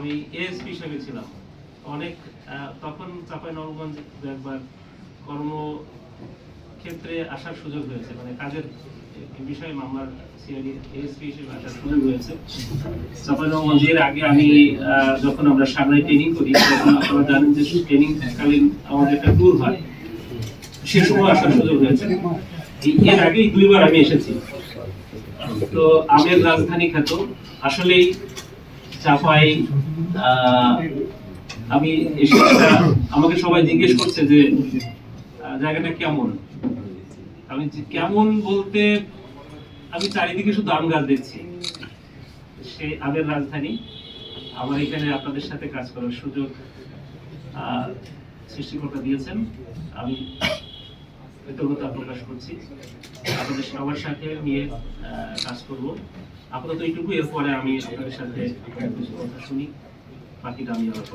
আমি এএসপি হিসেবে ছিলাম। অনেক তখন চাপাই নবগঞ্জ একবার কর্ম ক্ষেত্রে আসার সুযোগ হয়েছে। মানে কাজের বিষয়ে মামলার হিসেবে আসার সুযোগ হয়েছে। আগে আমি যখন আমরা সামনে ট্রেনিং করি, তখন আপনারা জানেন যে ট্রেনিং কালীন আমাদের একটা ট্যুর হয়। সে সময় আসার সুযোগ হয়েছে। এর আগেই দুইবার আমি এসেছি। তো আমের রাজধানী খ্যাত আসলেই চাপাই আমি আমাকে সবাই জিজ্ঞেস করছে যে জায়গাটা কেমন? আমি কেমন বলতে আমি চারিদিকে শুধু আম গাছ দেখছি। সে আমের রাজধানী আমার এখানে আপনাদের সাথে কাজ করার সুযোগ সৃষ্টিকর্তা দিয়েছেন। আমি কৃতজ্ঞতা প্রকাশ করছি। আপনাদের সবার সাথে নিয়ে কাজ করব। আপাতত এইটুকু এরপরে আমি আপনাদের সাথে কথা শুনি। বাকিটা আমি আবার